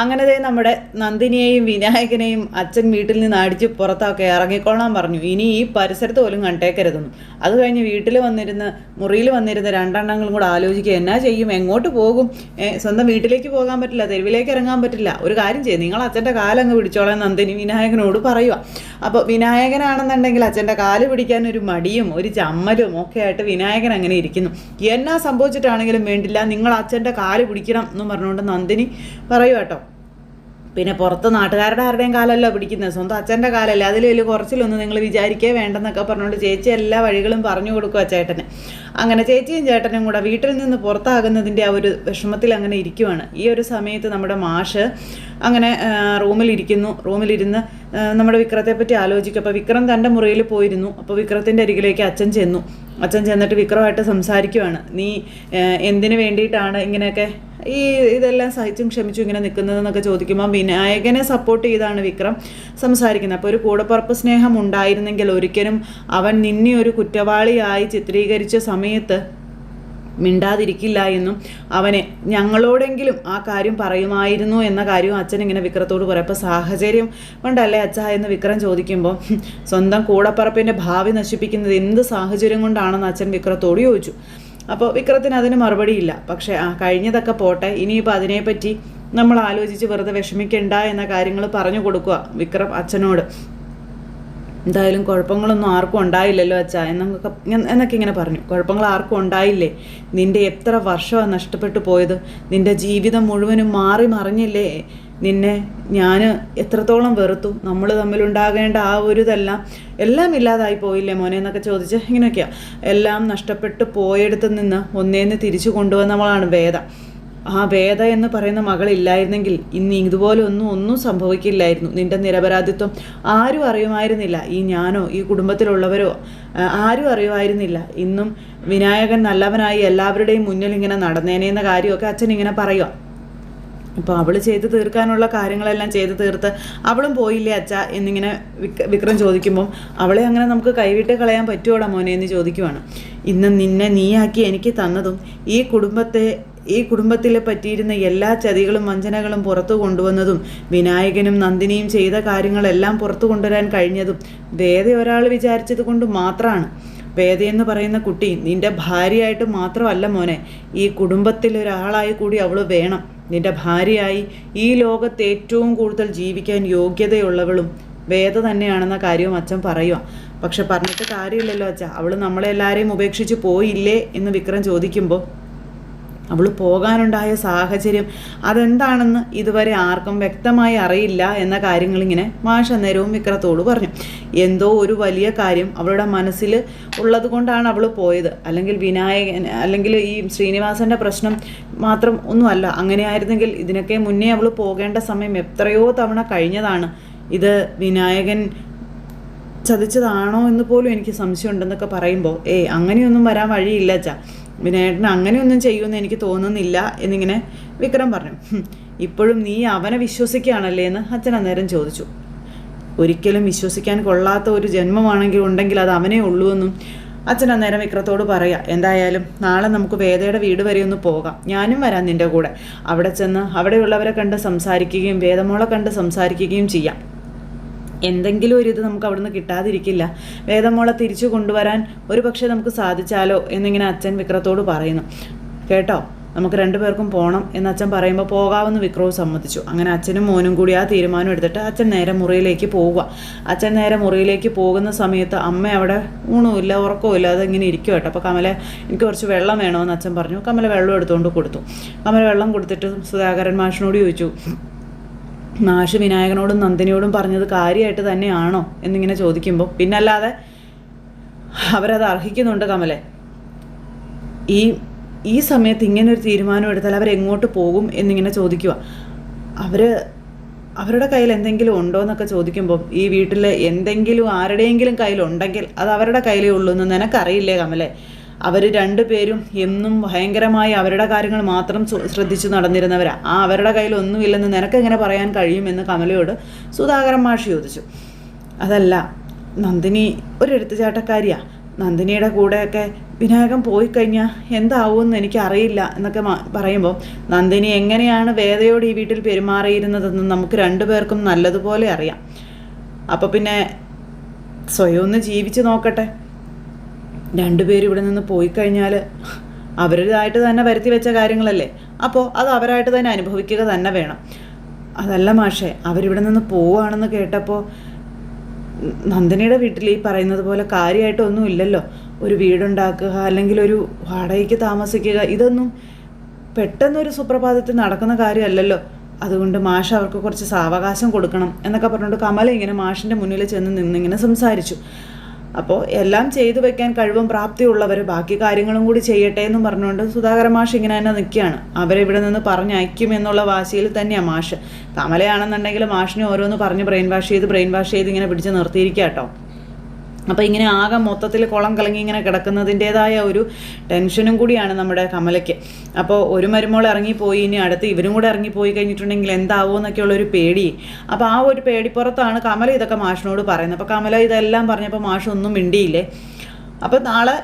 അങ്ങനെ നമ്മുടെ നന്ദിനിയെയും വിനായകനെയും അച്ഛൻ വീട്ടിൽ നിന്ന് അടിച്ച് പുറത്തൊക്കെ ഇറങ്ങിക്കൊള്ളാൻ പറഞ്ഞു. ഇനി ഈ പരിസരത്ത് പോലും കണ്ടേക്കരുതെന്നു. അത് കഴിഞ്ഞ് വീട്ടിൽ വന്നിരുന്ന് മുറിയിൽ വന്നിരുന്ന രണ്ടെണ്ണങ്ങളും കൂടെ ആലോചിക്കുക. എന്നാ ചെയ്യും? എങ്ങോട്ട് പോകും? സ്വന്തം വീട്ടിലേക്ക് പോകാൻ പറ്റില്ല തെരുവിലേക്ക് ഇറങ്ങാൻ പറ്റില്ല. ഒരു കാര്യം ചെയ്യും. നിങ്ങൾ അച്ഛന്റെ കാലങ്ങ് പിടിച്ചോളാൻ നന്ദിനി വിനായകനോട് പറയുക അപ്പോൾ വിനായകനാണെന്നുണ്ടെങ്കിൽ അച്ഛന്റെ കാൽ പിടിക്കാൻ ഒരു മടിയും ഒരു ചമ്മലും ഒക്കെ ആയിട്ട് വിനായകൻ അങ്ങനെ ഇരിക്കുന്നു. എന്നാ സംഭവിച്ചിട്ടാണെങ്കിലും വേണ്ടില്ല. നിങ്ങൾ അച്ഛന്റെ കാൽ പിടിക്കണം എന്ന് പറഞ്ഞുകൊണ്ട് നന്ദിനി പറയൂ കേട്ടോ. പിന്നെ പുറത്ത് നാട്ടുകാരുടെ ആരുടെയും കാലമല്ല പിടിക്കുന്നത് സ്വന്തം അച്ഛന്റെ കാലല്ലേ? അതിൽ വലിയ കുറച്ചിലൊന്നും നിങ്ങൾ വിചാരിക്കേ വേണ്ടെന്നൊക്കെ പറഞ്ഞുകൊണ്ട് ചേച്ചി എല്ലാ വഴികളും പറഞ്ഞു കൊടുക്കുക ചേട്ടന്. അങ്ങനെ ചേച്ചിയും ചേട്ടനും കൂടെ വീട്ടിൽ നിന്ന് പുറത്താകുന്നതിന്റെ ആ ഒരു വിഷമത്തിൽ അങ്ങനെ ഇരിക്കുവാണ്. ഈ ഒരു സമയത്ത് നമ്മുടെ മാഷ് അങ്ങനെ റൂമിലിരിക്കുന്നു. റൂമിലിരുന്ന് നമ്മുടെ വിക്രത്തെപ്പറ്റി ആലോചിക്കും. അപ്പോൾ വിക്രം തന്റെ മുറിയിൽ പോയിരുന്നു. അപ്പോൾ വിക്രത്തിന്റെ അരികിലേക്ക് അച്ഛൻ ചെന്നു. അച്ഛൻ ചെന്നിട്ട് വിക്രമായിട്ട് സംസാരിക്കുവാണ്. നീ എന്തിനു വേണ്ടിയിട്ടാണ് ഇങ്ങനെയൊക്കെ ഈ ഇതെല്ലാം സഹിച്ചും ക്ഷമിച്ചും ഇങ്ങനെ നിൽക്കുന്നതെന്നൊക്കെ ചോദിക്കുമ്പോൾ വിനായകനെ സപ്പോർട്ട് ചെയ്താണ് വിക്രം സംസാരിക്കുന്നത്. അപ്പോൾ ഒരു കൂടപ്പുറപ്പ് സ്നേഹം ഉണ്ടായിരുന്നെങ്കിൽ ഒരിക്കലും അവൻ നിന്നെ ഒരു കുറ്റവാളിയായി ചിത്രീകരിച്ച സമയത്ത് മിണ്ടാതിരിക്കില്ല എന്നും അവനെ ഞങ്ങളോടെങ്കിലും ആ കാര്യം പറയുമായിരുന്നു എന്ന കാര്യം അച്ഛൻ ഇങ്ങനെ വിക്രത്തോട് പറയും. അപ്പോൾ സാഹചര്യം കൊണ്ടല്ലേ അച്ഛ എന്ന് വിക്രം ചോദിക്കുമ്പോൾ "ഹും, സ്വന്തം കൂടപ്പറപ്പിന്റെ ഭാവി നശിപ്പിക്കുന്നത് എന്ത് സാഹചര്യം കൊണ്ടാണെന്ന് അച്ഛൻ വിക്രത്തോട് ചോദിച്ചു. അപ്പോൾ വിക്രത്തിന് അതിന് മറുപടിയില്ല. പക്ഷേ ആ കഴിഞ്ഞതൊക്കെ പോട്ടെ. ഇനിയിപ്പോൾ അതിനെപ്പറ്റി നമ്മൾ ആലോചിച്ച് വെറുതെ വിഷമിക്കണ്ട എന്ന കാര്യങ്ങൾ പറഞ്ഞു കൊടുക്കുക വിക്രം അച്ഛനോട്. എന്തായാലും കുഴപ്പങ്ങളൊന്നും ആർക്കും ഉണ്ടായില്ലല്ലോ അച്ഛാ എന്നൊക്കെ എന്നൊക്കെ ഇങ്ങനെ പറഞ്ഞു. കുഴപ്പങ്ങൾ ആർക്കും ഉണ്ടായില്ലേ? നിന്റെ എത്ര വർഷമാണ് നഷ്ടപ്പെട്ടു പോയത്? നിന്റെ ജീവിതം മുഴുവനും മാറി മറിഞ്ഞില്ലേ? നിന്നെ ഞാൻ എത്രത്തോളം വെറുത്തു? നമ്മൾ തമ്മിലുണ്ടാകേണ്ട ആ ഒരു ഇതെല്ലാം എല്ലാം ഇല്ലാതായി പോയില്ലേ മോനെ എന്നൊക്കെ ചോദിച്ച് ഇങ്ങനെയൊക്കെയാണ് എല്ലാം നഷ്ടപ്പെട്ടു പോയെടുത്ത് നിന്ന് ഒന്നേന്ന് തിരിച്ചു കൊണ്ടുവന്നവളാണ് വേദ. ആ വേദ എന്ന് പറയുന്ന മകളില്ലായിരുന്നെങ്കിൽ ഇന്ന് ഇതുപോലെ ഒന്നും ഒന്നും സംഭവിക്കില്ലായിരുന്നു. നിന്റെ നിരപരാധിത്വം ആരും അറിയുമായിരുന്നില്ല. ഈ ഞാനോ ഈ കുടുംബത്തിലുള്ളവരോ ആരും അറിയുമായിരുന്നില്ല. ഇന്നും വിനായകൻ നല്ലവനായി എല്ലാവരുടെയും മുന്നിൽ ഇങ്ങനെ നടന്നേനെ എന്ന കാര്യമൊക്കെ അച്ഛൻ ഇങ്ങനെ പറയുക അപ്പോൾ അവൾ ചെയ്ത് തീർക്കാനുള്ള കാര്യങ്ങളെല്ലാം ചെയ്ത് തീർത്ത് അവളും പോയില്ലേ അച്ഛ എന്നിങ്ങനെ വിക്രം ചോദിക്കുമ്പം അവളെ അങ്ങനെ നമുക്ക് കൈവിട്ട് കളയാൻ പറ്റുമോടാ മോനെ? എന്ന് ചോദിക്കുവാണ്. ഇന്ന് നിന്നെ നീയാക്കി എനിക്ക് തന്നതും ഈ കുടുംബത്തെ ഈ കുടുംബത്തിലെ പറ്റിയിരുന്ന എല്ലാ ചതികളും വഞ്ചനകളും പുറത്തു കൊണ്ടുവന്നതും വിനായകനും നന്ദിനിയും ചെയ്ത കാര്യങ്ങളെല്ലാം പുറത്തു കൊണ്ടുവരാൻ കഴിഞ്ഞതും വേദ ഒരാൾ വിചാരിച്ചത് കൊണ്ട് മാത്രമാണ് വേദയെന്ന് പറയുന്ന കുട്ടി നിന്റെ ഭാര്യയായിട്ട് മാത്രമല്ല മോനെ. ഈ കുടുംബത്തിൽ ഒരാളായി കൂടി അവൾ വേണം. നിന്റെ ഭാര്യയായി ഈ ലോകത്ത് ഏറ്റവും കൂടുതൽ ജീവിക്കാൻ യോഗ്യതയുള്ളവളും വേദ തന്നെയാണെന്ന കാര്യവും അച്ഛൻ പറയുക പക്ഷെ പറഞ്ഞിട്ട് കാര്യമില്ലല്ലോ അച്ഛ. അവൾ നമ്മളെല്ലാവരെയും ഉപേക്ഷിച്ച് പോയില്ലേ എന്ന് വിക്രം ചോദിക്കുമ്പോൾ അവൾ പോകാനുണ്ടായ സാഹചര്യം അതെന്താണെന്ന് ഇതുവരെ ആർക്കും വ്യക്തമായി അറിയില്ല എന്ന കാര്യങ്ങളിങ്ങനെ മാഷ നേരവും വിക്രത്തോട് പറഞ്ഞു. എന്തോ ഒരു വലിയ കാര്യം അവളുടെ മനസ്സിൽ ഉള്ളത് കൊണ്ടാണ് അവൾ പോയത്. അല്ലെങ്കിൽ വിനായകൻ അല്ലെങ്കിൽ ഈ ശ്രീനിവാസന്റെ പ്രശ്നം മാത്രം ഒന്നുമല്ല അങ്ങനെയായിരുന്നെങ്കിൽ ഇതിനൊക്കെ മുന്നേ അവൾ പോകേണ്ട സമയം എത്രയോ തവണ കഴിഞ്ഞതാണ്. ഇത് വിനായകൻ ചതിച്ചതാണോ എന്ന് പോലും എനിക്ക് സംശയമുണ്ടെന്നൊക്കെ പറയുമ്പോൾ ഏയ് അങ്ങനെയൊന്നും വരാൻ വഴിയില്ല അച്ഛാ. വിനായകൻ അങ്ങനെയൊന്നും ചെയ്യുമെന്ന് എനിക്ക് തോന്നുന്നില്ല എന്നിങ്ങനെ വിക്രം പറഞ്ഞു. ഇപ്പോഴും നീ അവനെ വിശ്വസിക്കുകയാണല്ലേ എന്ന് അച്ഛൻ അന്നേരം ചോദിച്ചു. ഒരിക്കലും വിശ്വസിക്കാൻ കൊള്ളാത്ത ഒരു ജന്മമാണെങ്കിൽ ഉണ്ടെങ്കിൽ അത് അവനേ ഉള്ളൂ എന്നും അച്ഛൻ അന്നേരം വിക്രത്തോട് പറയാം. എന്തായാലും നാളെ നമുക്ക് വേദയുടെ വീട് വരെ ഒന്ന് പോകാം. ഞാനും വരാം നിന്റെ കൂടെ. അവിടെ ചെന്ന് അവിടെയുള്ളവരെ കണ്ട് സംസാരിക്കുകയും വേദമോളെ കണ്ട് സംസാരിക്കുകയും ചെയ്യാം. എന്തെങ്കിലും ഒരു ഇത് നമുക്ക് അവിടുന്ന് കിട്ടാതിരിക്കില്ല. വേദമോളെ തിരിച്ചു കൊണ്ടുവരാൻ ഒരു പക്ഷേ നമുക്ക് സാധിച്ചാലോ എന്നിങ്ങനെ അച്ഛൻ വിക്രത്തോട് പറയുന്നു. കേട്ടോ നമുക്ക് രണ്ടുപേർക്കും പോകണം എന്ന് അച്ഛൻ പറയുമ്പോൾ പോകാമെന്ന് വിക്രവ് സമ്മതിച്ചു. അങ്ങനെ അച്ഛനും മോനും കൂടി ആ തീരുമാനം എടുത്തിട്ട് അച്ഛൻ നേരെ മുറിയിലേക്ക് പോവുക. അച്ഛൻ നേരെ മുറിയിലേക്ക് പോകുന്ന സമയത്ത് അമ്മ അവിടെ ഊണുമില്ല ഉറക്കവുമില്ല അതിങ്ങനെ ഇരിക്കും കേട്ടോ. അപ്പോൾ കമല എനിക്ക് കുറച്ച് വെള്ളം വേണമെന്ന് അച്ഛൻ പറഞ്ഞു. കമല വെള്ളം എടുത്തുകൊണ്ട് കൊടുത്തു. കമല വെള്ളം കൊടുത്തിട്ട് സുധാകരൻ മാഷിനോട് ചോദിച്ചു മാഷ് വിനായകനോടും നന്ദിനിയോടും പറഞ്ഞത് കാര്യമായിട്ട് തന്നെയാണോ എന്നിങ്ങനെ ചോദിക്കുമ്പോൾ പിന്നല്ലാതെ അവരത് അർഹിക്കുന്നുണ്ട് കമലെ. ഈ ഈ സമയത്ത് ഇങ്ങനെ ഒരു തീരുമാനം എടുത്താൽ അവരെങ്ങോട്ട് പോകും എന്നിങ്ങനെ ചോദിക്കുക അവർ അവരുടെ കയ്യിൽ എന്തെങ്കിലും ഉണ്ടോ എന്നൊക്കെ ചോദിക്കുമ്പോൾ ഈ വീട്ടിൽ എന്തെങ്കിലും ആരുടെയെങ്കിലും കയ്യിലുണ്ടെങ്കിൽ അത് അവരുടെ കയ്യിലേ ഉള്ളൂ എന്ന് നിനക്കറിയില്ലേ കമലെ? അവർ രണ്ടുപേരും എന്നും ഭയങ്കരമായി അവരുടെ കാര്യങ്ങൾ മാത്രം ശ്രദ്ധിച്ച് നടന്നിരുന്നവരാ. ആ അവരുടെ കയ്യിൽ ഒന്നുമില്ലെന്ന് നിനക്ക് എങ്ങനെ പറയാൻ കഴിയുമെന്ന് കമലയോട് സുധാകരൻ മാഷി ചോദിച്ചു. അതല്ല നന്ദിനി ഒരു എഴുത്തുചാട്ടക്കാരിയാ. നന്ദിനിയുടെ കൂടെയൊക്കെ വിനായകം പോയി കഴിഞ്ഞാൽ എന്താവുമെന്ന് എനിക്കറിയില്ല എന്നൊക്കെ പറയുമ്പോൾ നന്ദിനി എങ്ങനെയാണ് വേദയോട് ഈ വീട്ടിൽ പെരുമാറിയിരുന്നതെന്ന് നമുക്ക് രണ്ടുപേർക്കും നല്ലതുപോലെ അറിയാം. അപ്പോൾ പിന്നെ സ്വയം ഒന്ന് ജീവിച്ച് നോക്കട്ടെ. രണ്ടുപേരും ഇവിടെ നിന്ന് പോയി കഴിഞ്ഞാൽ അവരുടേതായിട്ട് തന്നെ വരുത്തി വെച്ച കാര്യങ്ങളല്ലേ? അപ്പോൾ അത് അവരായിട്ട് തന്നെ അനുഭവിക്കുക തന്നെ വേണം. അതല്ല മാഷേ അവരിവിടെ നിന്ന് പോവുകയാണെന്ന് കേട്ടപ്പോൾ നന്ദിനിയുടെ വീട്ടിൽ ഈ പറയുന്നത് പോലെ കാര്യമായിട്ടൊന്നും ഇല്ലല്ലോ. ഒരു വീടുണ്ടാക്കുക അല്ലെങ്കിൽ ഒരു വാടകയ്ക്ക് താമസിക്കുക ഇതൊന്നും പെട്ടെന്നൊരു സുപ്രഭാതത്തിൽ നടക്കുന്ന കാര്യമല്ലല്ലോ. അതുകൊണ്ട് മാഷ് അവർക്ക് കുറച്ച് സാവകാശം കൊടുക്കണം എന്നൊക്കെ പറഞ്ഞുകൊണ്ട് കമല ഇങ്ങനെ മാഷിന്റെ മുന്നിൽ ചെന്ന് നിന്നിങ്ങനെ സംസാരിച്ചു. അപ്പോൾ എല്ലാം ചെയ്തു വെക്കാൻ കഴിവും പ്രാപ്തിയുള്ളവർ ബാക്കി കാര്യങ്ങളും കൂടി ചെയ്യട്ടെ എന്ന് പറഞ്ഞുകൊണ്ട് സുധാകര മാഷ് ഇങ്ങനെ തന്നെ നിൽക്കുകയാണ്. അവരെ നിന്ന് പറഞ്ഞയക്കും എന്നുള്ള വാശിയിൽ തന്നെയാണ് മാഷ്. കമലയാണെന്നുണ്ടെങ്കിൽ മാഷിനെ ഓരോന്ന് പറഞ്ഞ് ബ്രെയിൻ വാഷ് ചെയ്ത് ബ്രെയിൻ വാഷ് ചെയ്ത് ഇങ്ങനെ പിടിച്ച് നിർത്തിയിരിക്കുക കേട്ടോ. അപ്പോൾ ഇങ്ങനെ ആകെ മൊത്തത്തിൽ കുളം കലങ്ങി ഇങ്ങനെ കിടക്കുന്നതിന്റെതായ ഒരു ടെൻഷനും കൂടിയാണ് നമ്മുടെ കമലയ്ക്ക്. അപ്പോൾ ഒരു മരുമോൾ ഇറങ്ങിപ്പോയി ഇനി അടുത്ത് ഇവരും കൂടെ ഇറങ്ങിപ്പോയി കഴിഞ്ഞിട്ടുണ്ടെങ്കിൽ എന്താവോ എന്നൊക്കെയുള്ള ഒരു പേടി. അപ്പോൾ ആ ഒരു പേടിപ്പുറത്താണ് കമല ഇതൊക്കെ മാഷിനോട് പറയുന്നത്. അപ്പോൾ കമല ഇതെല്ലാം പറഞ്ഞപ്പോൾ മാഷ് ഒന്നും മിണ്ടിയില്ലേ? അപ്പോൾ നാളെ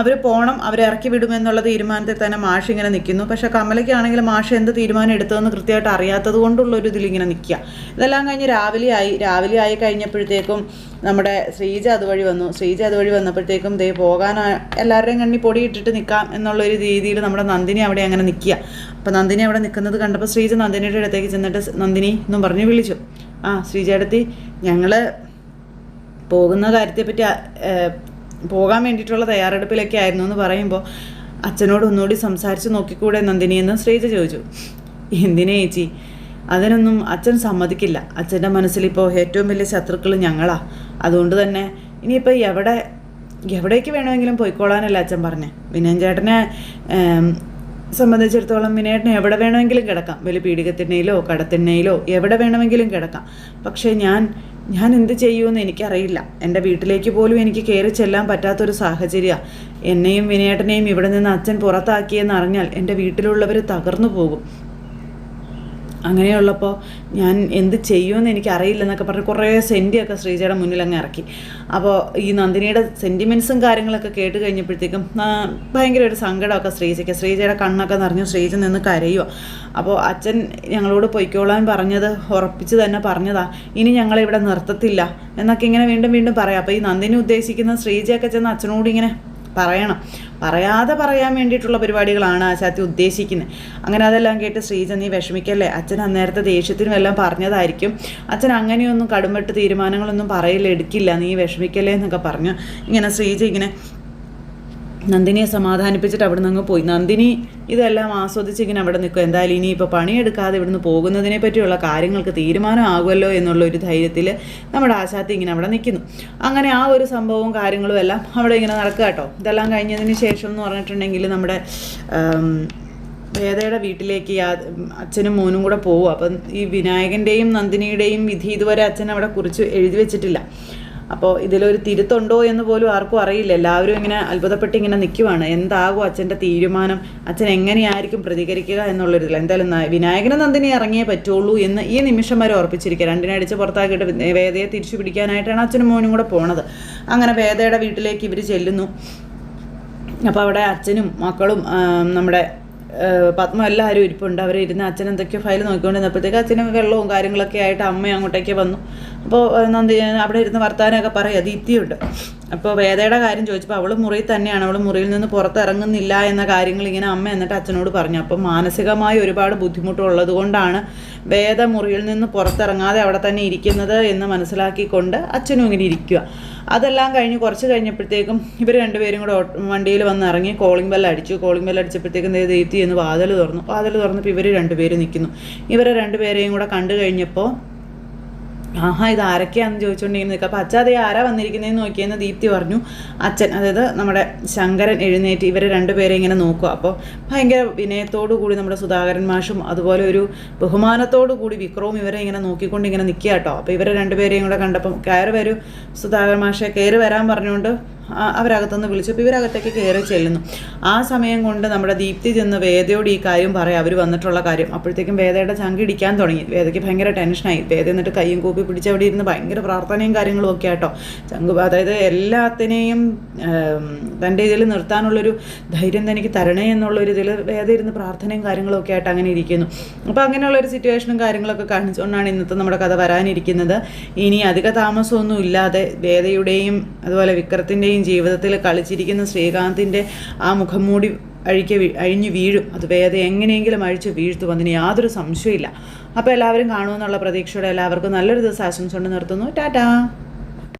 അവർ പോകണം അവരെ ഇറക്കി വിടുമെന്നുള്ള തീരുമാനത്തിൽ തന്നെ മാഷ് ഇങ്ങനെ നിൽക്കുന്നു. പക്ഷേ കമലയ്ക്കാണെങ്കിൽ മാഷ് എന്ത് തീരുമാനം എടുത്തതെന്ന് കൃത്യമായിട്ട് അറിയാത്തത് കൊണ്ടുള്ള ഒരു ഇതിലിങ്ങനെ നിൽക്കുക. ഇതെല്ലാം കഴിഞ്ഞ് രാവിലെ ആയി രാവിലെ ആയി കഴിഞ്ഞപ്പോഴത്തേക്കും നമ്മുടെ ശ്രീജ അതുവഴി വന്നു. ശ്രീജ അതുവഴി വന്നപ്പോഴത്തേക്കും ദേ പോകാൻ എല്ലാവരുടെയും കണ്ണി പൊടി ഇട്ടിട്ട് നിൽക്കാം എന്നുള്ളൊരു രീതിയിൽ നമ്മുടെ നന്ദിനി അവിടെ അങ്ങനെ നിൽക്കുക. അപ്പോൾ നന്ദിനി അവിടെ നിൽക്കുന്നത് കണ്ടപ്പോൾ ശ്രീജ നന്ദിനിയുടെ അടുത്തേക്ക് ചെന്നിട്ട് നന്ദിനി എന്നും പറഞ്ഞ് വിളിച്ചു. ആ ശ്രീജ അടുത്തി ഞങ്ങൾ പോകുന്ന കാര്യത്തെപ്പറ്റി പോകാൻ വേണ്ടിയിട്ടുള്ള തയ്യാറെടുപ്പിലൊക്കെ ആയിരുന്നു എന്ന് പറയുമ്പോൾ അച്ഛനോട് ഒന്നുകൂടി സംസാരിച്ച് നോക്കിക്കൂടെ നന്ദിനിയെന്ന് ശ്രീജ ചോദിച്ചു. എന്തിനേ ചേച്ചി? അതിനൊന്നും അച്ഛൻ സമ്മതിക്കില്ല. അച്ഛന്റെ മനസ്സിലിപ്പോൾ ഏറ്റവും വലിയ ശത്രുക്കൾ ഞങ്ങളാ. അതുകൊണ്ട് തന്നെ ഇനിയിപ്പോൾ എവിടെ എവിടേക്ക് വേണമെങ്കിലും പോയിക്കോളാനല്ല അച്ഛൻ പറഞ്ഞേ. വിനയൻ ചേട്ടനെ സംബന്ധിച്ചിടത്തോളം വിനയേട്ടനെ എവിടെ വേണമെങ്കിലും കിടക്കാം. വലിയ പീഡികത്തിണ്ണയിലോ കടത്തിണ്ണയിലോ എവിടെ വേണമെങ്കിലും കിടക്കാം. പക്ഷേ ഞാൻ ഞാൻ എന്ത് ചെയ്യുമെന്ന് എനിക്കറിയില്ല. എന്റെ വീട്ടിലേക്ക് പോലും എനിക്ക് കയറി ചെല്ലാൻ പറ്റാത്തൊരു സാഹചര്യമാണ് എന്നെയും വിനയേട്ടനെയും ഇവിടെ നിന്ന് അച്ഛൻ പുറത്താക്കിയെന്ന് അറിഞ്ഞാൽ എന്റെ വീട്ടിലുള്ളവർ തകർന്നു പോകും. അങ്ങനെയുള്ളപ്പോൾ ഞാൻ എന്ത് ചെയ്യുമെന്ന് എനിക്ക് അറിയില്ലെന്നൊക്കെ പറഞ്ഞ് കുറേ സെന്റിയൊക്കെ ശ്രീജയുടെ മുന്നിൽ അങ്ങ് ഇറക്കി. അപ്പോൾ ഈ നന്ദിനിയുടെ സെന്റിമെൻസും കാര്യങ്ങളൊക്കെ കേട്ട് കഴിഞ്ഞപ്പോഴത്തേക്കും ഭയങ്കര ഒരു സങ്കടമൊക്കെ ശ്രീജയ്ക്ക്. ശ്രീജയുടെ കണ്ണൊക്കെ നിറഞ്ഞു ശ്രീജ നിന്ന് കരയുക അപ്പോൾ അച്ഛൻ ഞങ്ങളോട് പൊയ്ക്കോളാൻ പറഞ്ഞത് ഉറപ്പിച്ച് തന്നെ പറഞ്ഞതാ. ഇനി ഞങ്ങളിവിടെ നിർത്തത്തില്ല എന്നൊക്കെ ഇങ്ങനെ വീണ്ടും വീണ്ടും പറയാം. അപ്പോൾ ഈ നന്ദിനി ഉദ്ദേശിക്കുന്ന ശ്രീജയൊക്കെ ചെന്ന് അച്ഛനോട് ഇങ്ങനെ പറയണം. പറയാതെ പറയാൻ വേണ്ടിയിട്ടുള്ള പരിപാടികളാണ് ആശാത്തി ഉദ്ദേശിക്കുന്നത്. അങ്ങനെ അതെല്ലാം കേട്ട് ശ്രീജ നീ വിഷമിക്കല്ലേ? അച്ഛൻ അന്നേരത്തെ ദേഷ്യത്തിനും എല്ലാം പറഞ്ഞതായിരിക്കും. അച്ഛൻ അങ്ങനെയൊന്നും കടുംപെട്ട് തീരുമാനങ്ങളൊന്നും പറയില്ല എടുക്കില്ല. നീ വിഷമിക്കല്ലേ എന്നൊക്കെ പറഞ്ഞു ഇങ്ങനെ ശ്രീജ ഇങ്ങനെ നന്ദിനിയെ സമാധാനിപ്പിച്ചിട്ട് അവിടെ നിന്ന് പോയി. നന്ദിനി ഇതെല്ലാം ആസ്വദിച്ച് ഇങ്ങനെ അവിടെ നിൽക്കും. എന്തായാലും ഇനി ഇപ്പോൾ പണിയെടുക്കാതെ ഇവിടുന്ന് പോകുന്നതിനെ പറ്റിയുള്ള കാര്യങ്ങൾക്ക് തീരുമാനമാകുമല്ലോ എന്നുള്ള ഒരു ധൈര്യത്തിൽ നമ്മുടെ ആശാത്തി ഇങ്ങനെ അവിടെ നിൽക്കുന്നു. അങ്ങനെ ആ ഒരു സംഭവവും കാര്യങ്ങളും എല്ലാം അവിടെ ഇങ്ങനെ നടക്കുക കേട്ടോ. ഇതെല്ലാം കഴിഞ്ഞതിന് ശേഷം എന്ന് പറഞ്ഞിട്ടുണ്ടെങ്കിൽ നമ്മുടെ വേദയുടെ വീട്ടിലേക്ക് അച്ഛനും മോനും കൂടെ പോകും അപ്പം ഈ വിനായകന്റെയും നന്ദിനിയുടെയും വിധി ഇതുവരെ അച്ഛൻ അവിടെ കുറിച്ച് എഴുതി വെച്ചിട്ടില്ല. അപ്പോൾ ഇതിലൊരു തിരുത്തുണ്ടോ എന്ന് പോലും ആർക്കും അറിയില്ല. എല്ലാവരും ഇങ്ങനെ അത്ഭുതപ്പെട്ട് ഇങ്ങനെ നിൽക്കുവാണ് എന്താകും അച്ഛന്റെ തീരുമാനം? അച്ഛൻ എങ്ങനെയായിരിക്കും പ്രതികരിക്കുക എന്നുള്ളൊരിതിൽ? എന്തായാലും വിനായകന നന്ദിനി ഇറങ്ങിയേ പറ്റുള്ളൂ എന്ന് ഈ നിമിഷം വരെ ഉറപ്പിച്ചിരിക്കുക. രണ്ടിനെ അടിച്ച് പുറത്താക്കിയിട്ട് വേദയെ തിരിച്ചു പിടിക്കാനായിട്ടാണ് അച്ഛനും മോനും കൂടെ പോണത്. അങ്ങനെ വേദയുടെ വീട്ടിലേക്ക് ഇവർ ചെല്ലുന്നു. അപ്പോൾ അവിടെ അച്ഛനും മക്കളും നമ്മുടെ പത്മ എല്ലാവരും ഇരിപ്പുണ്ട്. അവരിരുന്ന് അച്ഛൻ എന്തൊക്കെയോ ഫയൽ നോക്കിക്കൊണ്ടിരുന്നപ്പോഴത്തേക്ക് അച്ഛനും വെള്ളവും കാര്യങ്ങളൊക്കെ ആയിട്ട് അമ്മ അങ്ങോട്ടേക്ക് വന്നു. അപ്പോൾ നന്ദി അവിടെ ഇരുന്ന് വർത്താനമൊക്കെ പറയാം. ദീപ്തിയുണ്ട് അപ്പോൾ വേദയുടെ കാര്യം ചോദിച്ചപ്പോൾ അവൾ മുറിയിൽ തന്നെയാണ് അവൾ മുറിയിൽ നിന്ന് പുറത്തിറങ്ങുന്നില്ല എന്ന കാര്യങ്ങൾ ഇങ്ങനെ അമ്മ എന്നിട്ട് അച്ഛനോട് പറഞ്ഞു. അപ്പം മാനസികമായി ഒരുപാട് ബുദ്ധിമുട്ടുള്ളത് കൊണ്ടാണ് വേദ മുറിയിൽ നിന്ന് പുറത്തിറങ്ങാതെ അവിടെ തന്നെ ഇരിക്കുന്നത് എന്ന് മനസ്സിലാക്കിക്കൊണ്ട് അച്ഛനും ഇങ്ങനെ ഇരിക്കുക അതെല്ലാം കഴിഞ്ഞ് കുറച്ച് കഴിഞ്ഞപ്പോഴത്തേക്കും ഇവർ രണ്ടുപേരും കൂടെ വണ്ടിയിൽ വന്ന് ഇറങ്ങി കോളിംഗ് ബെൽ അടിച്ചു. കോളിംഗ് ബെൽ അടിച്ചപ്പോഴത്തേക്കും ദീപ്തി എന്ന് വാതിൽ തുറന്നു. വാതിൽ തുറന്നപ്പോൾ ഇവർ രണ്ടുപേരും നിൽക്കുന്നു ഇവരെ രണ്ടുപേരെയും കൂടെ കണ്ടു കഴിഞ്ഞപ്പോൾ ആഹാ ഇത് ആരൊക്കെയാണെന്ന് ചോദിച്ചുകൊണ്ടിങ്ങനെ നിൽക്കുക അപ്പോൾ അച്ഛാ അതേ ആരാ വന്നിരിക്കുന്നതെന്ന് നോക്കിയെന്ന് ദീപ്തി പറഞ്ഞു. അച്ഛൻ അതായത് നമ്മുടെ ശങ്കരൻ എഴുന്നേറ്റ് ഇവരെ രണ്ടുപേരെ ഇങ്ങനെ നോക്കുക. അപ്പോൾ ഭയങ്കര വിനയത്തോടു കൂടി നമ്മുടെ സുധാകരൻ മാഷും അതുപോലെ ഒരു ബഹുമാനത്തോടു കൂടി വിക്രവും ഇവരെ ഇങ്ങനെ നോക്കിക്കൊണ്ട് ഇങ്ങനെ നിൽക്കുക കേട്ടോ. അപ്പോൾ ഇവരെ രണ്ടുപേരെയും കൂടെ കണ്ടപ്പം കയറി വരൂ സുധാകരൻ മാഷെ കയറി വരാൻ പറഞ്ഞുകൊണ്ട് അവരകത്തുനിന്ന് വിളിച്ചപ്പോൾ ഇവരകത്തേക്ക് കയറി ചെല്ലുന്നു. ആ സമയം കൊണ്ട് നമ്മുടെ ദീപ്തി ചെന്ന് വേദയോട് ഈ കാര്യം പറയാം. അവർ വന്നിട്ടുള്ള കാര്യം. അപ്പോഴത്തേക്കും വേദയുടെ ചങ്ക് ഇടിക്കാൻ തുടങ്ങി. വേദയ്ക്ക് ഭയങ്കര ടെൻഷനായി. വേദ എന്നിട്ട് കയ്യും കൂപ്പി പിടിച്ച് അവിടെ ഇരുന്ന് ഭയങ്കര പ്രാർത്ഥനയും കാര്യങ്ങളും ഒക്കെ ആട്ടോ. ചങ്ക് അതായത് എല്ലാത്തിനെയും തന്റെ ഇതിൽ നിർത്താനുള്ളൊരു ധൈര്യം തനിക്ക് തരണേ എന്നുള്ളൊരു ഇതിൽ വേദ ഇരുന്ന് പ്രാർത്ഥനയും കാര്യങ്ങളും ഒക്കെ ആയിട്ട് അങ്ങനെ ഇരിക്കുന്നു. അപ്പോൾ അങ്ങനെയുള്ള ഒരു സിറ്റുവേഷനും കാര്യങ്ങളൊക്കെ കാണിച്ചുകൊണ്ടാണ് ഇന്നത്തെ നമ്മുടെ കഥ വരാനിരിക്കുന്നത്. ഇനി അധിക താമസമൊന്നും ഇല്ലാതെ വേദയുടെയും അതുപോലെ വിക്രത്തിന്റെയും ജീവിതത്തിൽ കളിച്ചിരിക്കുന്ന ശ്രീകാന്തിന്റെ ആ മുഖം മൂടി അഴിക്ക് അഴിഞ്ഞു വീഴും. അത് വേദ എങ്ങനെയെങ്കിലും അഴിച്ച് വീഴ്ത്തും അതിന് യാതൊരു സംശയമില്ല അപ്പോൾ എല്ലാവരും കാണുമെന്നുള്ള പ്രതീക്ഷയോടെ എല്ലാവർക്കും നല്ലൊരു ദിവസം ആശംസ കൊണ്ട് നിർത്തുന്നു. ടാറ്റാ.